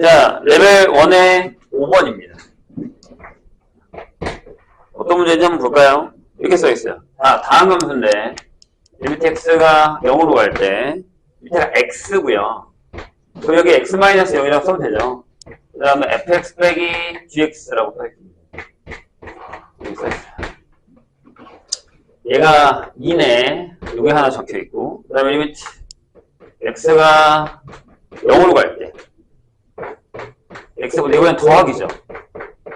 자, 레벨 1의 5번입니다. 어떤 문제인지 한번 볼까요? 이렇게 써 있어요. 아, 다음 함수인데, 리미트 x가 0으로 갈 때, 밑에가 x고요 그럼 여기 x-0이라고 써도 되죠. 그 다음에 fx 빼기 gx라고 써있습니다. 여기 써있어요. 얘가 2네, 여기 하나 적혀있고, 그 다음에 x가 0으로 갈 때, x보다 이번엔 더하기죠.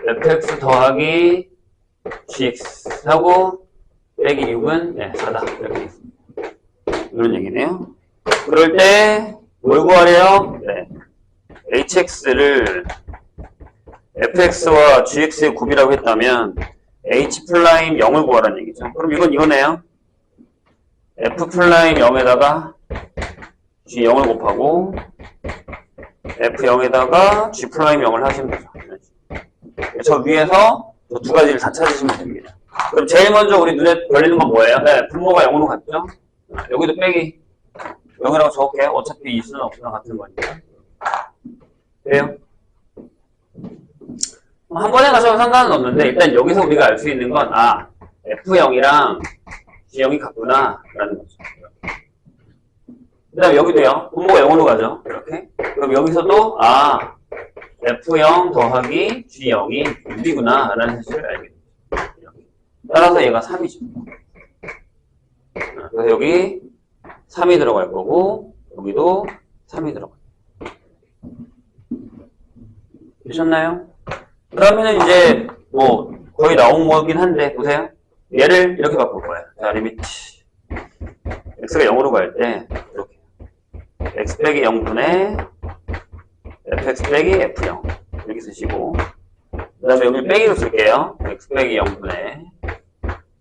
fx 더하기 gx 하고 빼기 6은 네, 4다. 이렇게 있습니다. 이런 얘기네요. 그럴 때 뭘 구하래요? 네. hx를 fx와 gx의 곱이라고 했다면 h 프라임 0을 구하라는 얘기죠. 그럼 이건 이거네요. f 프라임 0에다가 g 0을 곱하고 F0에다가 G 프라임 0을 하시면 되죠. 저 위에서 저두 가지를 다 찾으시면 됩니다. 그럼 제일 먼저 우리 눈에 걸리는 건 뭐예요? 네, 분모가 0으로 갔죠? 아, 여기도 빼기 0이라고 적을게요. 어차피 이 수는 없으나 같은 거니까. 돼요? 한 번에 가셔도 상관은 없는데 일단 여기서 우리가 알 수 있는 건 아, F0이랑 G0이 같구나 라는 거죠. 그 다음에 여기도요. 분모가 0으로 가죠. 이렇게. 그럼 여기서도 아 F0 더하기 G0이 6이구나 라는 사실을 알게 됩니다. 따라서 얘가 3이죠. 그래서 여기 3이 들어갈 거고 여기도 3이 들어갈 거예요. 되셨나요? 그러면은 이제 뭐 거의 나온 거긴 한데 보세요. 얘를 이렇게 바꿀 거예요. 자 리미트 x가 0으로 갈 때 이렇게 x 빼기 0분의 fx 빼기 f0 이렇게 쓰시고. 그 다음에 여기 빼기로 쓸게요. x 빼기 0분의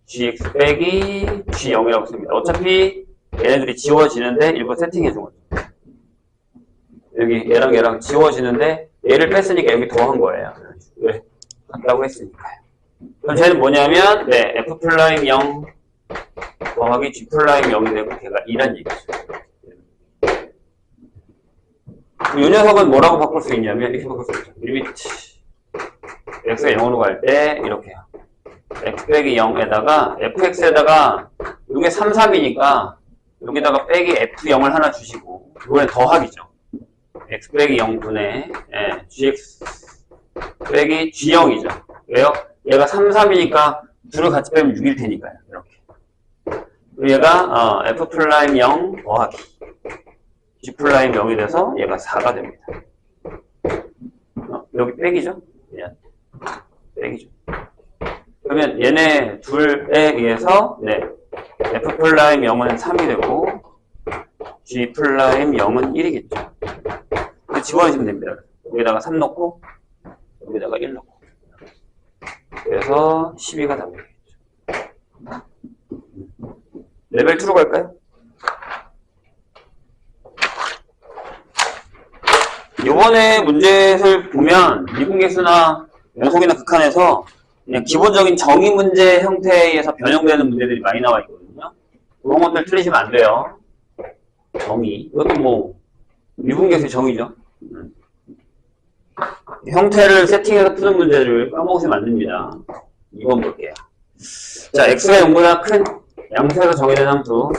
gx 빼기 g0이라고 씁니다. 어차피 얘네들이 지워지는데 일부 세팅해 준 거죠. 여기 얘랑 얘랑 지워지는데 얘를 뺐으니까 여기 더한 거예요. 왜? 같다고 했으니까요. 그럼 쟤는 뭐냐면 네 f 플라임 0 더하기 g 플라임 0이 되고 걔가 2란 얘기죠 이 녀석은 뭐라고 바꿀 수 있냐면 이렇게 바꿀 수 있죠. 리미트 x가 0으로 갈 때 이렇게요. x 빼기 0에다가 fx에다가 이게 3, 3이니까 여기다가 빼기 f0을 하나 주시고 이번엔 더하기죠. x 빼기 0분의 예, gx 빼기 g0이죠. 왜요? 얘가 3, 3이니까 둘을 같이 빼면 6일 테니까요. 이렇게. 그리고 얘가 어, f 플라임 0 더하기 G 플라임 0이 돼서 얘가 4가 됩니다. 어, 여기 빼기죠? 예. 빼기죠. 그러면 얘네 둘에 의해서 네. F 플라임 0은 3이 되고 G 플라임 0은 1이겠죠. 집어넣으시면 됩니다. 여기다가 3 넣고 여기다가 1 넣고 그래서 12가 답이겠죠. 레벨 2로 갈까요? 요번에 문제를 보면 미분계수나 연속이나 극한에서 그냥 기본적인 정의 문제 형태에서 변형되는 문제들이 많이 나와 있거든요. 그런 것들 틀리시면 안 돼요. 정의. 이것도 뭐 미분계수의 정의죠. 음. 형태를 세팅해서 푸는 문제를 까먹으시면 안 됩니다. 2번 볼게요. 자, x가 0보다 큰 양수에서 정의된 함수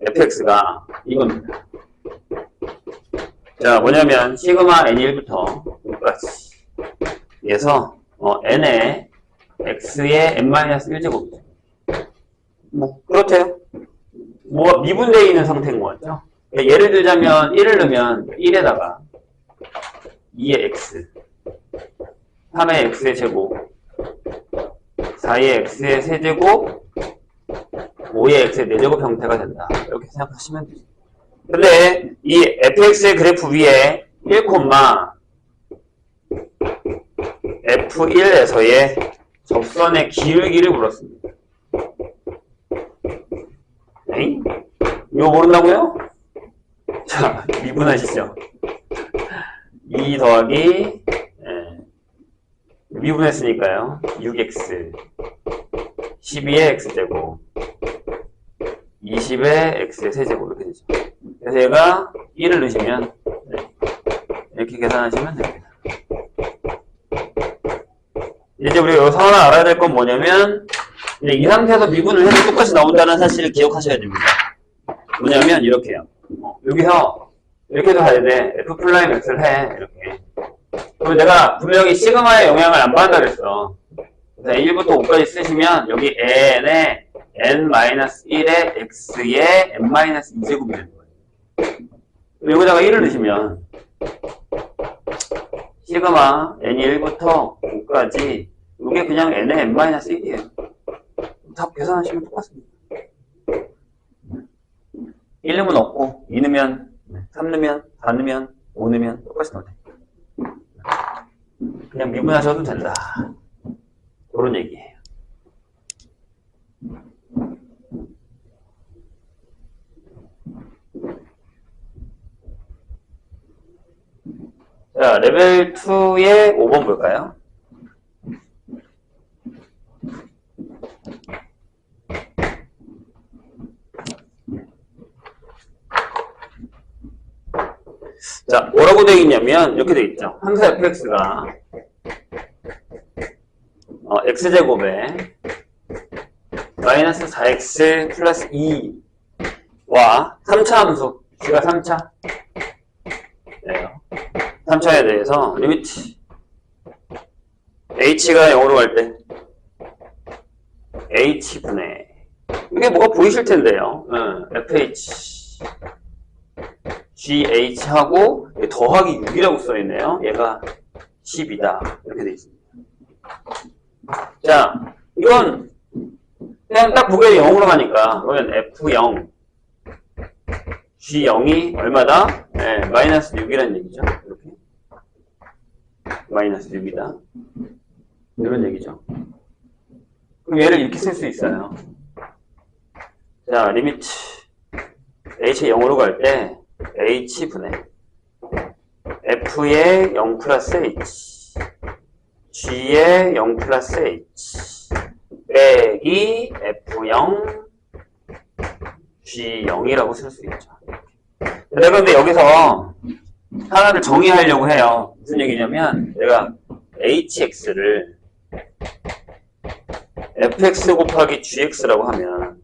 fx가 이겁니다. 자, 뭐냐면, 시그마 n1부터 여기까지. 에서, 어, n의 x의 n-1제곱이죠. 뭐, 그렇대요. 뭐가 미분되어 있는 상태인 것 같죠? 그러니까 예를 들자면, 1을 넣으면 1에다가 2의 x, 3의 x의 제곱, 4의 x의 세제곱, 5의 x의 4제곱 형태가 된다. 이렇게 생각하시면 되 죠. 근데 이 fx의 그래프 위에 1, F1에서의 접선의 기울기를 물었습니다. 에잉? 이거 모른다고요? 자, 미분하시죠. 2 더하기 예, 미분했으니까요. 6x 12의 x제곱 20의 x의 세제곱. 그래서 얘가 1을 넣으시면 네, 이렇게 계산하시면 됩니다. 이제 우리가 여기서 하나 알아야 될 건 뭐냐면 이 상태에서 미분을 해도 똑같이 나온다는 사실을 기억하셔야 됩니다. 뭐냐면 이렇게요. 어, 여기서 이렇게도 가야 돼. f 플라임 x를 해. 이렇게. 그럼 내가 분명히 시그마의 영향을 안 받는다 그랬어. 그래서 1부터 5까지 쓰시면 여기 n에 n-1의 x의 n-2제곱이 되는 거예요. 그럼 여기다가 1을 넣으시면 시그마 n이 1부터 5까지 이게 그냥 n의 n-1이에요. 답 계산하시면 똑같습니다. 1 넣으면 없고 2 넣으면 3 넣으면 4 넣으면 5 넣으면 똑같이 나오네. 그냥 미분하셔도 된다. 그런 얘기예요. 자, 레벨 2의 5번 볼까요? 자, 뭐라고 되어 있냐면, 이렇게 되어 있죠. 함수 fx가, 어, x제곱에, 마이너스 4x 플러스 2와 3차 함수, g가 3차. 네요. 3차에 대해서, 리미트, h가 0으로 갈 때, h분의, 이게 뭐가 보이실 텐데요. 응, fh. GH하고 더하기 6이라고 써있네요. 얘가 10이다. 이렇게 돼 있습니다. 자, 이건 그냥 딱 보기에 0으로 가니까 그러면 F0 G0이 얼마다? 네, 마이너스 6이라는 얘기죠. 마이너스 6이다. 이런 얘기죠. 그럼 얘를 이렇게 쓸 수 있어요. 자, 리미트 H의 0으로 갈 때 h분의 f의 0 플러스 h g의 0 플러스 h 빼기 f0 g0이라고 쓸 수 있죠. 내가 근데 여기서 하나를 정의하려고 해요. 무슨 얘기냐면 내가 hx를 fx 곱하기 gx라고 하면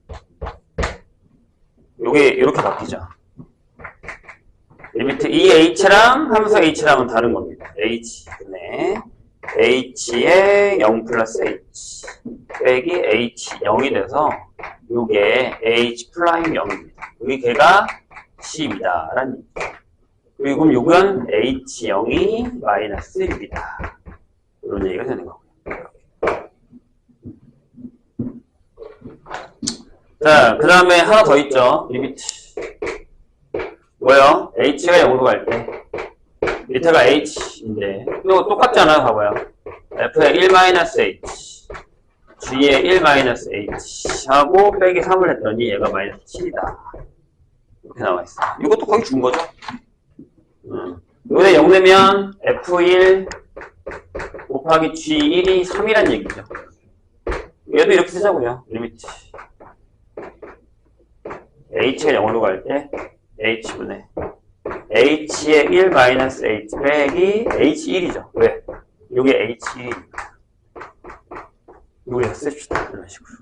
요게 이렇게 바뀌죠. 리미트 이 h랑 함수 h랑은 다른 겁니다. h분의 h의 0 플러스 h 빼기 h 0이 돼서 요게 h 플라임 0입니다. 여기 걔가 10이다 라는 얘기죠. 그리고 요건 h 0이 마이너스 1입니다. 이런 얘기가 되는 거고요. 자, 그 다음에 하나 더 있죠. 리미트 뭐요? h가 0으로 갈 때. 밑에가 h인데. 이거 똑같잖아요. 봐봐요. f의 1-h. g의 1-h. 하고 빼기 3을 했더니 얘가 마이너스 7이다. 이렇게 나와 있어. 이것도 거의 준 거죠. 음. 여기다 0 내면 f1 곱하기 g1이 3이란 얘기죠. 얘도 이렇게 쓰자고요. 리미트. h가 0으로 갈 때 h분의 h의 1 마이너스 h 빼기 h1이죠. 왜? 요게 h1이니까. 요게 씁시다. 이런 식으로.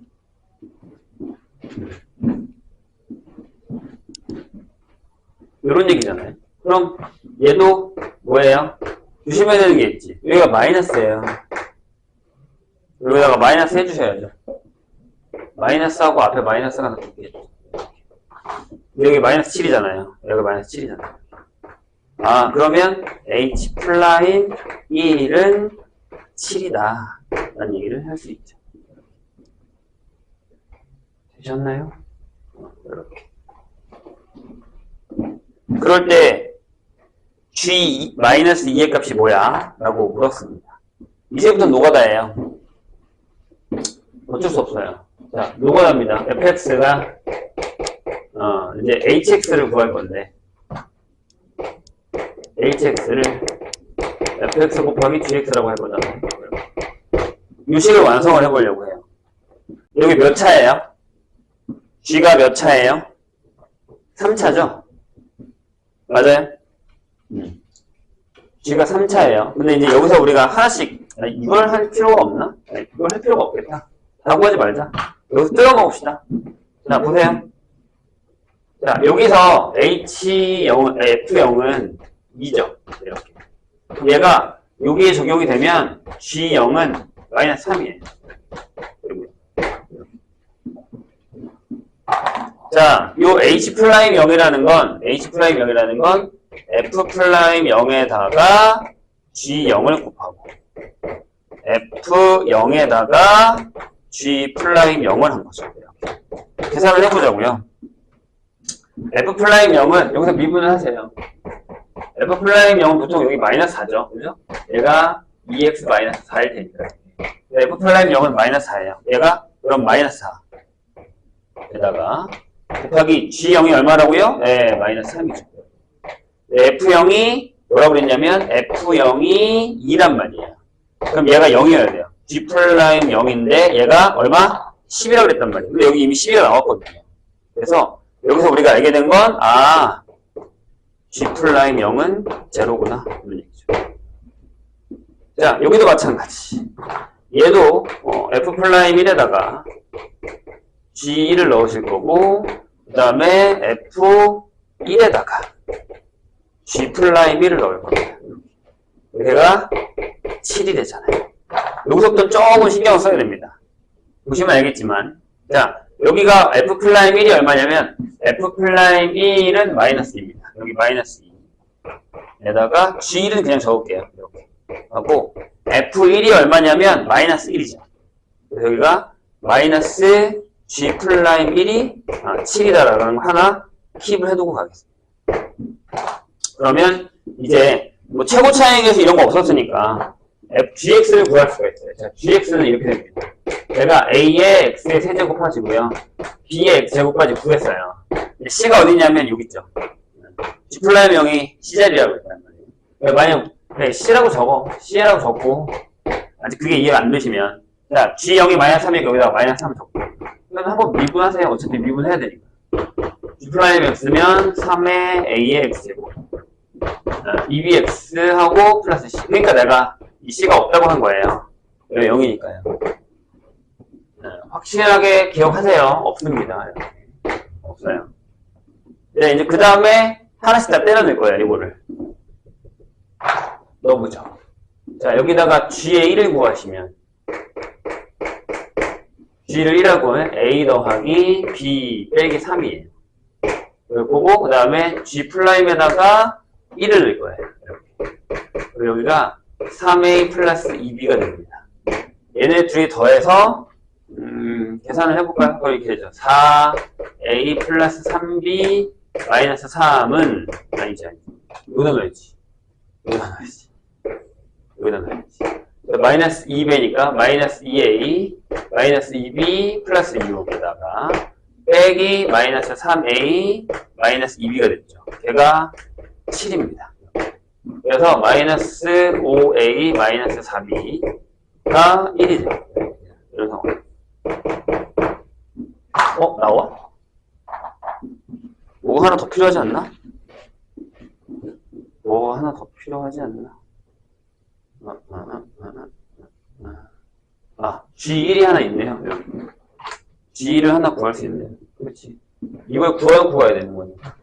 이런 얘기잖아요. 그럼 얘도 뭐예요? 주시면 되는 게 있지. 여기가 마이너스예요. 여기다가 마이너스 해주셔야죠. 마이너스하고 앞에 마이너스가 나겠죠. 여기 마이너스 7이잖아요. 여기 마이너스 7이잖아요. 아, 그러면 h 플라임 1은 7이다. 라는 얘기를 할 수 있죠. 되셨나요? 어, 이렇게. 그럴 때 g 마이너스 2의 값이 뭐야? 라고 물었습니다. 이제부터 노가다예요. 어쩔 수 없어요. 자, 노가다입니다. fx가 어, 이제 hx를 구할 건데 hx를 fx 곱하기 gx라고 해보자. 유식을 완성을 해보려고 해요. 여기 몇 차예요? g가 몇 차예요? 3차죠? 맞아요? 음. G가 3차예요. 근데 이제 여기서 우리가 하나씩 아, 이걸 할 필요가 없나? 아, 이걸 할 필요가 없겠다. 라고 하지 말자. 여기서 뜯어 먹읍시다. 자, 보세요. 자, 여기서 H0, F0은 2죠. 이렇게. 얘가 여기에 적용이 되면 G0은 마이너스 3이에요. 그리고 자, 요 H 프라임 0이라는 건 H 프라임 0이라는 건 F 프라임 0에다가 G 0을 곱하고 F 0에다가 G 프라임 0을 한 거죠. 계산을 해보자고요. F 프라임 0은 여기서 미분을 하세요. F 프라임 0은 보통 여기 마이너스 4죠. 그죠? 얘가 2x 마이너스 4일 테니까. F 프라임 0은 마이너스 4예요. 얘가 그럼 마이너스 4. 에다가 곱하기 G0이 얼마라고요? 네, 마이너스 3이죠. F0이 뭐라고 그랬냐면 F0이 2란 말이에요. 그럼 얘가 0이어야 돼요. G 프라임 0인데 얘가 얼마? 10이라고 그랬단 말이에요. 근데 여기 이미 10이가 나왔거든요. 그래서 여기서 우리가 알게 된 건, 아, G 프라임 0은 제로구나. 이런 얘기죠. 자, 여기도 마찬가지. 얘도 어, F 프라임 1에다가 G1을 넣으실 거고, 그 다음에 F1에다가 G 플라임 1을 넣을 겁니다. 얘가 7이 되잖아요. 여기서부터 조금 신경을 써야 됩니다. 보시면 알겠지만, 자, 여기가 F 플라임 1이 얼마냐면, F 플라임 1은 마이너스 2입니다. 여기 마이너스 2. 에다가 G1은 그냥 적을게요. 이렇게. 하고, F1이 얼마냐면, 마이너스 1이죠. 그래서 여기가 마이너스 G 플라임 1이 아, 7이다라는 거 하나 킵을 해두고 가겠습니다. 그러면 이제 뭐 최고 차익에서 이런 거 없었으니까 gx를 구할 수가 있어요. 자, gx는 이렇게 됩니다. 제가 a의 x의 세제곱하시고요. b의 x제곱까지 구했어요. c가 어디냐면 여기 있죠. g 플라임 0이 c자리라고 했단 말이에요. 그러니까 만약 네, c라고 적어. c라고 적고 아직 그게 이해가 안 되시면 자, g0이 마이너스 3이니까 여기다가 마이너스 3을 적고 그럼 한번 미분하세요. 어차피 미분해야 되니까. g 프라임 x면 3의 a의 x제곱 2bx하고 플러스 c. 그러니까 내가 이 c가 없다고 한 거예요. 왜 0이니까요. 확실하게 기억하세요. 없습니다. 없어요. 네, 이제 그 다음에 하나씩 다 때려낼 거예요. 이거를. 넣어보죠. 자, 여기다가 g의 1을 구하시면 g를 1하고 하면 a 더하기 b 빼기 3이에요. 그리고 그 다음에 g 플라임에다가 1을 넣을 거예요. 이렇게. 그리고 여기가 3a 플러스 2b가 됩니다. 얘네 둘이 더해서 음, 계산을 해볼까요? 거의 이렇게 되죠. 4a 플러스 3b 마이너스 3은 아니지 아니지. 여기다 넣어야지. 여기다 넣어야지. 여기다 넣어야지. 마이너스 2배니까 마이너스 2a 마이너스 2b 플러스 6에다가 빼기 마이너스 3a 마이너스 2b가 됐죠. 걔가 7입니다. 그래서 마이너스 5a 마이너스 4b가 1이죠. 이런 상황. 어? 나와? 뭐가 하나 더 필요하지 않나? 뭐가 하나 더 필요하지 않나? 아, 아, 아, 아, 아, 아. 아, G1이 하나 있네요. 여기. G1을 하나 구할 수 있네요. 그렇지. 이걸 구해야 구해야 되는 거니까.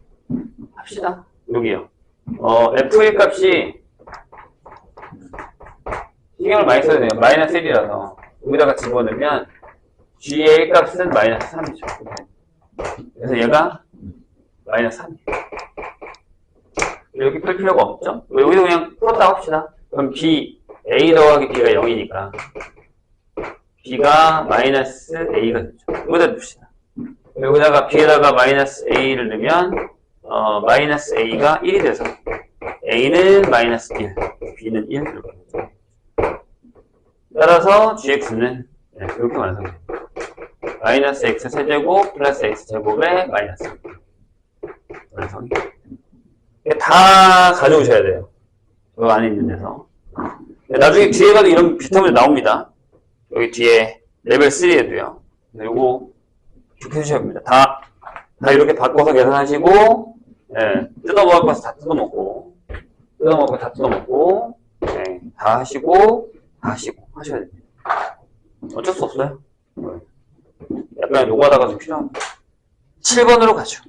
합시다. 여기요. 어, F1 값이 신경을 많이 써야 돼요. 마이너스 1이라서. 여기다가 집어넣으면 G의 1 값은 마이너스 3이죠. 그래서 얘가 마이너스 3이에요. 여기 풀 필요가 없죠? 여기서 그냥 풀었다 합시다. 그럼 B, A 더하기 B가 0이니까 B가 마이너스 A가 되죠. 여기다 둡시다. 여기다가 B에다가 마이너스 A를 넣으면 어, 마이너스 A가 1이 돼서 A는 마이너스 1, B는 1 이렇게. 따라서 GX는 네, 이렇게 완성됩니다. 마이너스 X 세제곱 플러스 X 제곱에 마이너스 1. 완성이. 다 가져오셔야 돼요. 저 안에 있는 데서. 네, 나중에 뒤에 가도 이런 비슷한 문제 나옵니다. 여기 뒤에 레벨 3에도요. 요거 이렇게 해주셔야 합니다. 다, 다 이렇게 바꿔서 계산하시고, 예, 뜯어먹을 것은 다 뜯어먹고, 뜯어먹고 다 뜯어먹고 네, 다 하시고 다 하시고 하셔야 됩니다. 어쩔 수 없어요. 네. 약간 요구하다가 좀 필요합니다. 7번으로 가죠.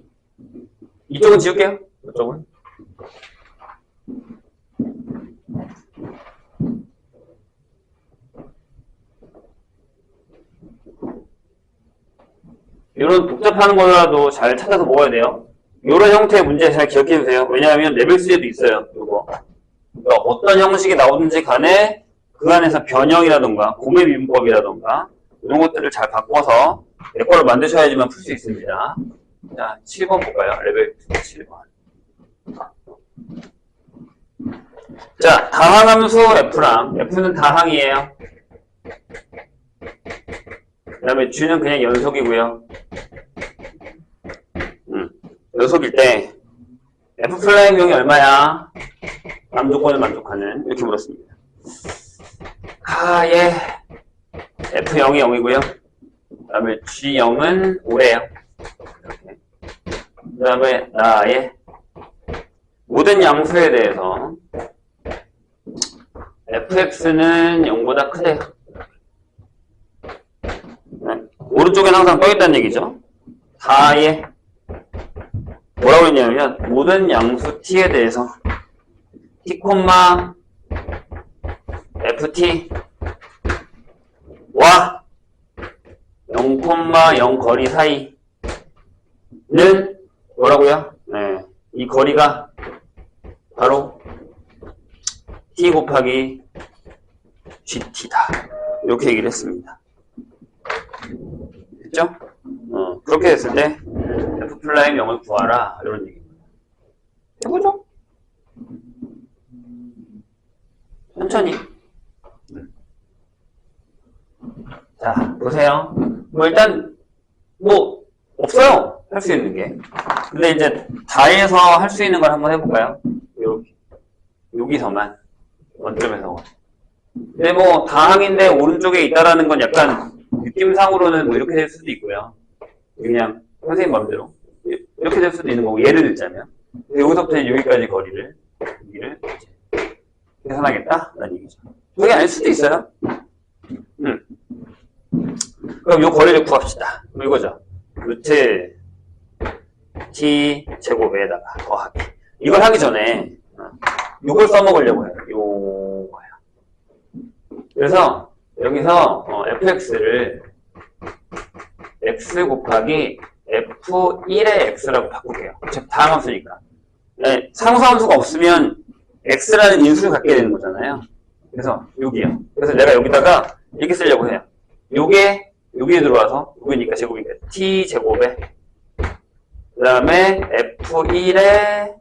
이쪽은 지울게요. 이쪽은. 이런 복잡한 거라도 잘 찾아서 먹어야 돼요. 이런 형태의 문제 잘 기억해 주세요. 왜냐하면 레벨 3에도 있어요. 이거. 그러니까 어떤 형식이 나오든지 간에 그 안에서 변형이라던가 고매 미분법이라던가 이런 것들을 잘 바꿔서 내 거를 만드셔야지만 풀 수 있습니다. 자, 7번 볼까요? 레벨 7번. 자, 다항함수 F랑 F는 다항이에요. 그 다음에 G는 그냥 연속이고요. 음, 연속일 때 F 플라잉 용이 얼마야? 남 조건을 만족하는 이렇게 물었습니다. 아, 예. F0이 0이고요. 그 다음에 G0은 5래요. 이렇게. 그 다음에 나의 모든 양수에 대해서 fx는 0보다 크대요. 네. 오른쪽엔 항상 떠있다는 얘기죠. 다의 뭐라고 했냐면 모든 양수 t에 대해서 t, ft 와 0,0 거리 사이는 뭐라고요? 네, 이 거리가 바로 t 곱하기 gt다. 이렇게 얘기를 했습니다. 됐죠? 어, 그렇게 됐을 때 f 플라임 0을 구하라 이런 얘기입니다. 해보죠. 천천히. 자, 보세요. 뭐 일단 뭐 없어요. 할 수 있는 게. 근데 이제 다에서 할 수 있는 걸 한번 해볼까요? 이렇게 여기서만 원점에서. 근데 뭐 다항인데 오른쪽에 있다라는 건 약간 느낌상으로는 뭐 이렇게 될 수도 있고요. 그냥 선생님 마음대로 이렇게 될 수도 있는 거고 예를 들자면 여기서부터 여기까지 거리를 여기를 계산하겠다라는 얘기죠. 그게 아닐 수도 있어요. 음. 그럼 요 거리를 구합시다. 이거죠. 루트 t 제곱에다가 더하기. 이걸 하기 전에 어, 요걸 써먹으려고 해요. 요거요. 그래서 여기서 어, fx를 x 곱하기 f1의 x라고 바꿀게요. 즉 다항함수니까. 네, 상수함수가 없으면 x라는 인수를 갖게 되는 거잖아요. 그래서 여기요. 그래서 내가 여기다가 이렇게 쓰려고 해요. 요게 여기에 들어와서 여기니까 제곱이니까 t 제곱에 그 다음에 f1에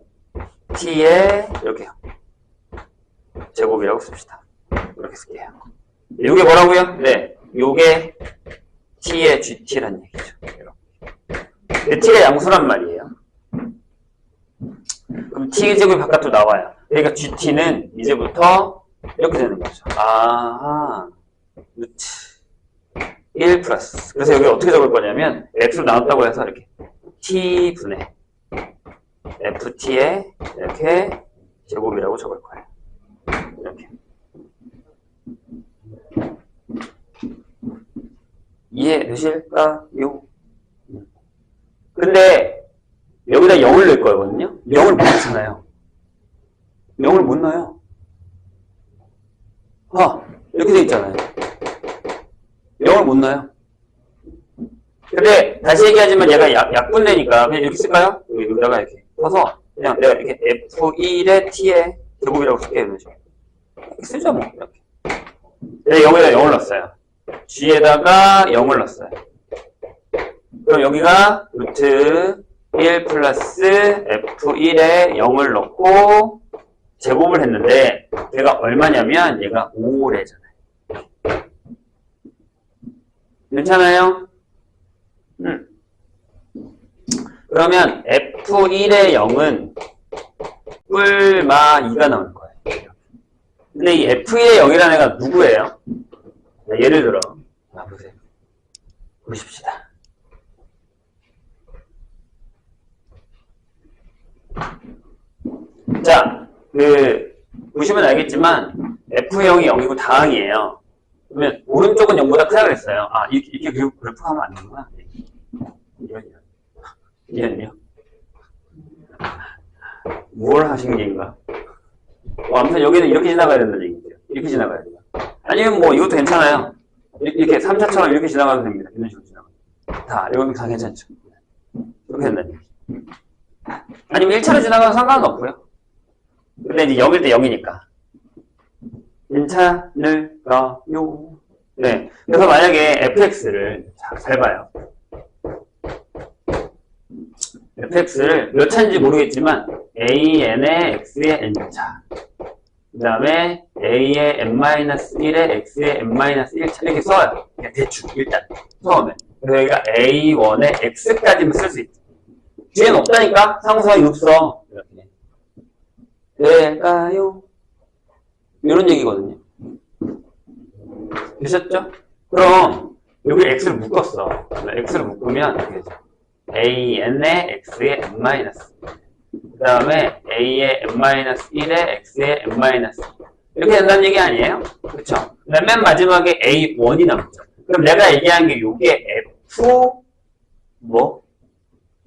t에 이렇게요. 제곱이라고 씁시다. 이렇게 쓸게요. 요게 뭐라고요? 네, 요게 t의 gt란 얘기죠. 이렇게. t가 양수란 말이에요. 그럼 t 제곱이 바깥으로 나와요. 그러니까 gt는 이제부터 이렇게 되는 거죠. 아, 루트 1 플러스. 그래서 여기 어떻게 적을 거냐면 x로 나왔다고 해서 이렇게 t분의 ft에 이렇게 제곱이라고 적을 거예요. 이렇게. 이해되실까요? 근데 여기다 0을 넣을 거거든요. 0을 못 넣잖아요. 0을 못 넣어요. 아, 이렇게 돼 있잖아요. 0을 못 넣어요. 근데 다시 얘기하지만 얘가 약, 약분되니까 그냥 이렇게 쓸까요? 여기, 여기다가 이렇게 써서 그냥 내가 이렇게 F1의 T의 제곱이라고 쓸게요. 쓰죠 뭐 이렇게. 네, 여기다 0을 넣었어요. G에다가 0을 넣었어요. 그럼 여기가 루트 1 플러스 F1에 0을 넣고 제곱을 했는데 얘가 얼마냐면 얘가 5래잖아요. 괜찮아요? 음. 그러면 F1의 0은 뿔마 2가 나오는 거예요. 근데 이 F1의 0이라는 애가 누구예요? 자, 예를 들어, 자, 보세요. 보십시다. 자, 그, 보시면 알겠지만 F형이 0이고 다항이에요. 그러면 오른쪽은 0보다 크다 그랬어요. 아 이렇게, 이렇게 그래프- 하면 안 되는구나. 이런 이런 이런요. 뭘 하신 얘기인가? 어, 아무튼 여기는 이렇게 지나가야 된다는 얘기죠. 이렇게 지나가야 돼요. 아니면 뭐 이것도 괜찮아요. 이렇게, 이렇게 3차처럼 이렇게 지나가도 됩니다. 이런 식으로 지나가. 다 이건 다 괜찮죠. 이렇게 된다는 얘기. 아니면 1차로 지나가도 상관은 없고요. 근데 이제 0일 때 0이니까. 괜찮을까요? 네. 그래서 만약에 fx를 자, 잘 봐요. fx를 몇 차인지 모르겠지만 an의 x의 n차 그 다음에 a의 n-1의 x의 n-1차 이렇게 써요. 그냥 대충 일단 처음에. 그래서 여기가 a1의 x까지만 쓸 수 있죠. 뒤엔 없다니까? 상수항이 없어. 이렇게. 될까요? 이런 얘기거든요. 되셨죠? 그럼 여기 x를 묶었어. x를 묶으면 이렇게 되죠. an의 x의 n-, 그 다음에 a의 n-1의 x의 n-, 이렇게 된다는 얘기 아니에요? 그다음 맨 마지막에 a1이 남죠. 그럼 내가 얘기한 게 요게 f 뭐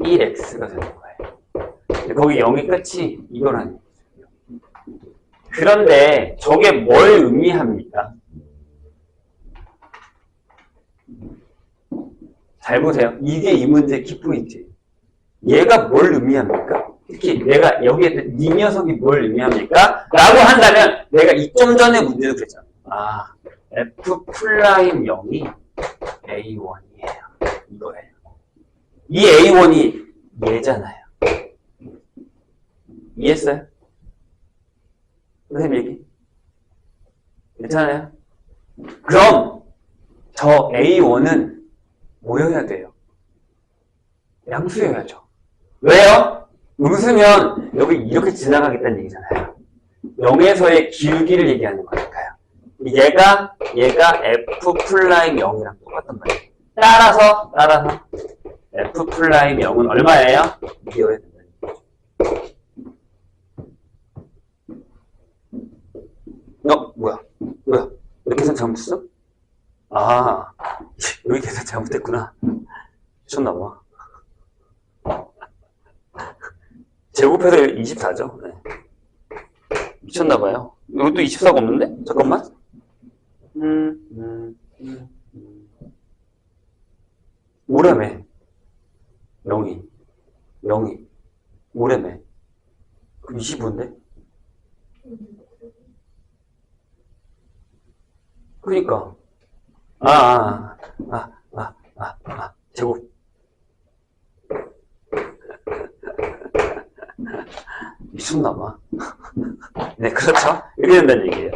1x가 되는 거예요. 거기 0이 끝이 이거라는 얘기죠. 그런데 저게 뭘 의미합니까? 잘 보세요. 이게 이 문제의 키포인트예요. 얘가 뭘 의미합니까? 특히 내가 여기에 이 녀석이 뭘 의미합니까? 라고 한다면 내가 이좀 전에 문제도 그랬잖아. 아, f 플라임 0이 a1이에요. 이거예요. 이 a1이 얘잖아요. 이해했어요? 선생님 얘기? 괜찮아요? 그럼 저 a1은 뭐여야 돼요? 양수여야죠. 왜요? 음수면 여기 이렇게 지나가겠다는 얘기잖아요. 0에서의 기울기를 얘기하는 거니까요. 얘가 얘가 f 플라임 0이랑 똑같단 말이에요. 따라서 따라서 f 플라임 0은 얼마예요? 2여야 된다는 얘기죠. 어 뭐야 뭐야 여기 계산 잘못했어? 아 여기 계산 잘못됐구나. 미쳤나봐. 제곱해서 24죠. 네. 미쳤나봐요. 또 24가 없는데? 잠깐만. 음, 음, 음, 음. 오래매. 0이. 0이. 오래매. 그럼 25인데? 그니까. 아, 아, 아, 아, 아, 아, 제곱. 미쳤나 봐. 네, 그렇죠. 이렇게 된다는 얘기예요.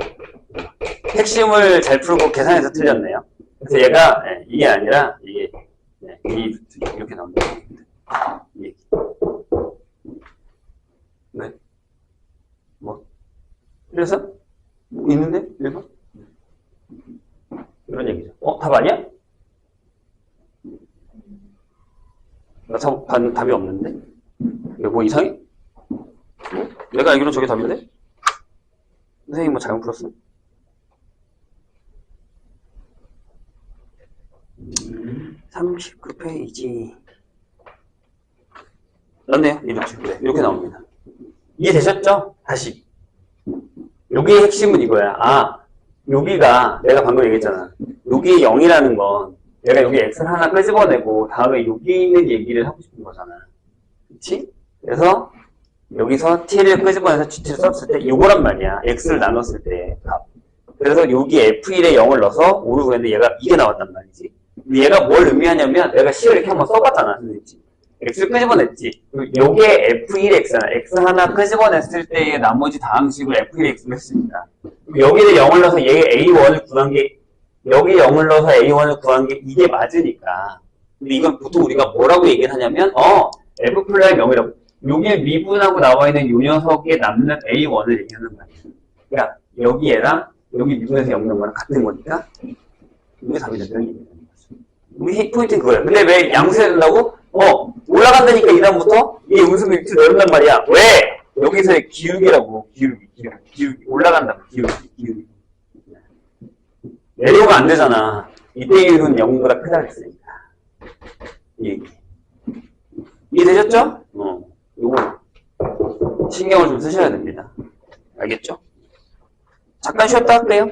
핵심을 잘 풀고 계산해서 틀렸네요. 그래서 얘가, 네, 이게 아니라, 이게, 네, 이, 이렇게 나옵니다. 이 얘기. 네. 뭐? 그래서? 뭐 있는데? 1번? 이런 얘기죠. 어, 답 아니야? 나 참, 반, 답이 없는데? 이거 뭐 이상해? 어? 내가 알기로는 저게 답인데? 선생님 뭐 잘못 풀었어? 음, 39페이지. 맞네요. 이렇게. 네, 이렇게 나옵니다. 이해되셨죠? 다시. 여기의 핵심은 이거야. 아, 여기가 내가 방금 얘기했잖아. 여기 0이라는 건 내가 여기 x를 하나 끄집어내고 다음에 여기 있는 얘기를 하고 싶은 거잖아. 그치? 그래서 여기서 t를 끄집어내서 gt를 썼을 때 이거란 말이야. x를 나눴을 때 값. 그래서 여기 f1에 0을 넣어서 5를 구했는데 얘가 이게 나왔단 말이지. 근데 얘가 뭘 의미하냐면 내가 C를 이렇게 한번 써봤잖아. 선생님. x를 끄집어냈지. 요게 f1x나 x 하나 끄집어냈을 때의 나머지 다항식을 f1x로 했습니다. 여기를 0을 넣어서 얘 a1을 구한 게 여기 0을 넣어서 a1을 구한 게 이게 맞으니까. 근데 이건 보통 우리가 뭐라고 얘기를 하냐면 어 f 플라이 0이라고 요게 미분하고 나와 있는 요 녀석의 남는 A1을 얘기하는 거야. 그러니까 여기에랑 여기 미분에서 엮는 거랑 같은 거니까 이게 답이 된다는 얘기야. 우리 핵포인트는 그거야. 근데 왜 양수해야 된다고? 어, 올라간다니까 이 다음부터 이 음수가 밑으로 내려온단 말이야. 왜? 여기서의 기울기라고. 기울기, 기울기, 기울기. 올라간다고. 기울기, 기울기. 내려가면 안 되잖아. 이때 이룬 0보다 크다고 했으니까. 이 얘기. 이해되셨죠? 어. 요거 신경을 좀 쓰셔야 됩니다. 알겠죠? 잠깐 쉬었다 할게요.